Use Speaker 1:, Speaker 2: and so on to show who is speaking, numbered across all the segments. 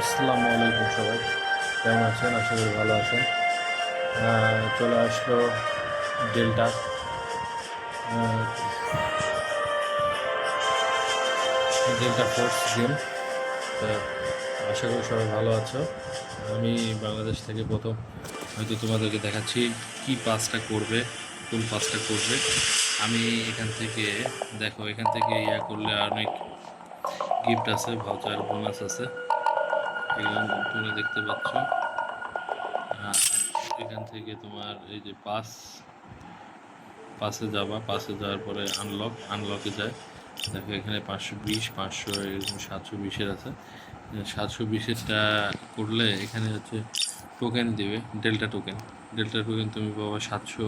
Speaker 1: আসসালামু আলাইকুম সবাই। কেমন আছেন? আশা করি ভালো আছেন। চলে আসলো ডেল্টা। ডেল্টা ফোর্স গেম আশা করি সবাই ভালো আছো। আমি বাংলাদেশ থেকে প্রথম হয়তো তোমাদেরকে দেখাচ্ছি কি পাসটা করবে, কোন পাসটা করবে। আমি এখান থেকে, দেখো, এখান থেকে ইয়া করলে অনেক গিফট আছে ভাউচার বোনাস আছে। এগুলো তোমরা দেখতে পাচ্ছ। এখান থেকে তোমার এই যে পাস পাসে যাবা পাসে যাওয়ার পরে আনলক আনলকে যায়। দেখো এখানে পাঁচশো বিশ, পাঁচশো এরকম সাতশো বিশের আছে। সাতশো বিশেরটা করলে এখানে হচ্ছে টোকেন দেবে ডেল্টা টোকেন ডেল্টা টোকেন তুমি পাবা সাতশো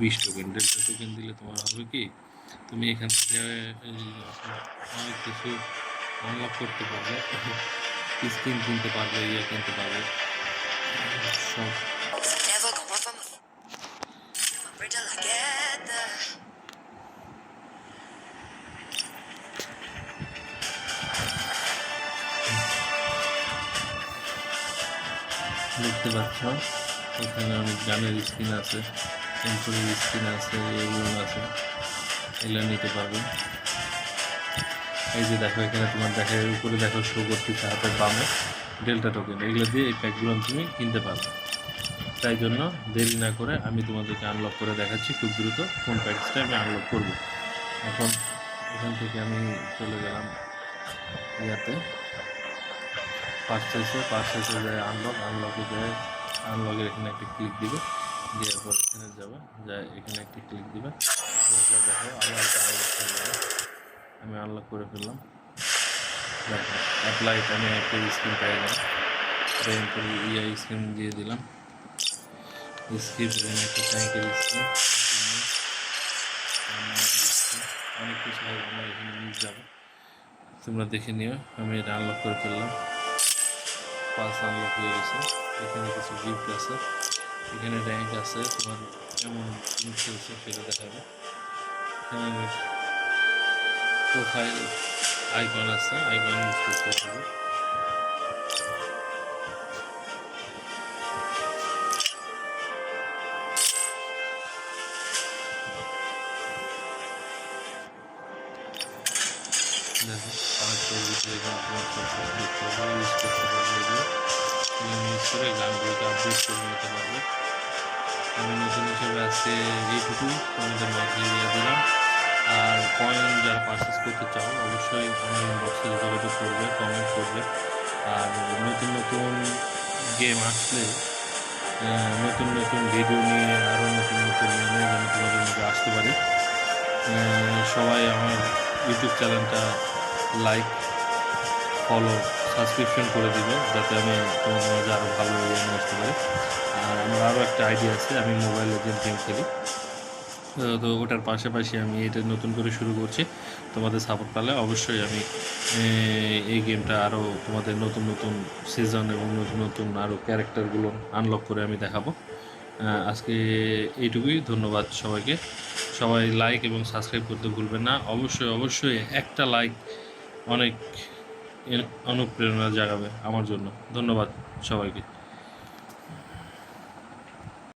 Speaker 1: বিশ টোকেন ডেল্টা টোকেন দিলে তোমার হবে কি, তুমি এখান থেকে অনেক কিছু আনলক করতে পারবে। স্ক্রিন কিনতে পারবে ইয়ে কিনতে পারবে সব. দেখতে পাচ্ছ? এখানে অনেক গানের স্ক্রিন আছে এমপুরের স্ক্রিন আছে এগুলো আছে। এগুলো নিতে পারবে এই যে দেখো, এখানে তোমার দেখা উপরে দেখো শো করতেছে হাতের বামে ডেল্টা টোকেন এগুলো দিয়ে এই প্যাকগুলো তুমি কিনতে পারবে। তাই জন্য দেরি না করে আমি তোমাদেরকে আনলক করে দেখাচ্ছি, খুব দ্রুত কোন প্যাকেজটা আমি আনলক করব। এখন এখান থেকে আমি চলে গেলাম ইয়াতে। পার্সেসে পার্সেসে যায় আনলক আনলকে যায় আনলকের এখানে একটা ক্লিক দিবে। দেওয়ার পর এখানে যাবে যা এখানে একটা ক্লিক দিবে। দেখো আবার এটা আনলক হয়ে যাবে আমি আনলক করে ফেললাম। অ্যাপ্লাইট আমি একটা স্ক্রিন পেয়ে গেলাম ট্রেন করে ইয়া স্ক্রিন দিয়ে দিলাম। স্ক্রিন এখানে একটা ট্যাঙ্কের স্ক্রিন অনেক কিছু হবে আমার এখানে নিয়ে যাবে। তোমরা দেখে নিও, আমি এটা আনলক করে ফেললাম। পাস আনলক হয়ে গেছে। এখানে কিছু গিফট আছে। এখানে র্যাঙ্ক আছে, তোমার কেমন হয়েছে সেটা দেখাবে। এখানে প্রোফাইল আইকন আছে আইকন ইউজ করতে পারবে গানগুলোকে আপডেট করে নিতে পারবে। আমি নতুন হিসেবে মাঝে দিয়ে দিলাম আর কয়েন যারা পারচেস করতে চাও, অবশ্যই আমার ইনবক্সে যোগাযোগ করবে কমেন্ট করবে। আর নতুন নতুন গেম আসলে নতুন নতুন ভিডিও নিয়ে আরও নতুন নতুন নিয়ে যেন তোমাদের মধ্যে আসতে পারি। সবাই আমার ইউটিউব চ্যানেলটা লাইক ফলো সাবস্ক্রিপশন করে দিবে, যাতে আমি তোমাদের মাঝে আরও ভালো নিয়ে আসতে পারি। আর আমার আরও একটা আইডিয়া আছে, আমি মোবাইল গেম খেলি। তো ওটার পাশাপাশি আমি এটা নতুন করে শুরু করছি। তোমাদের সাপোর্ট পেলে অবশ্যই আমি এই গেমটা আরও তোমাদের নতুন নতুন সিজন এবং নতুন নতুন আরও ক্যারেক্টারগুলো আনলক করে আমি দেখাবো। আজকে এইটুকুই, ধন্যবাদ সবাইকে। সবাই লাইক এবং সাবস্ক্রাইব করতে ভুলবেন না। অবশ্যই অবশ্যই একটা লাইক অনেক অনুপ্রেরণা জাগাবে আমার জন্য। ধন্যবাদ সবাইকে।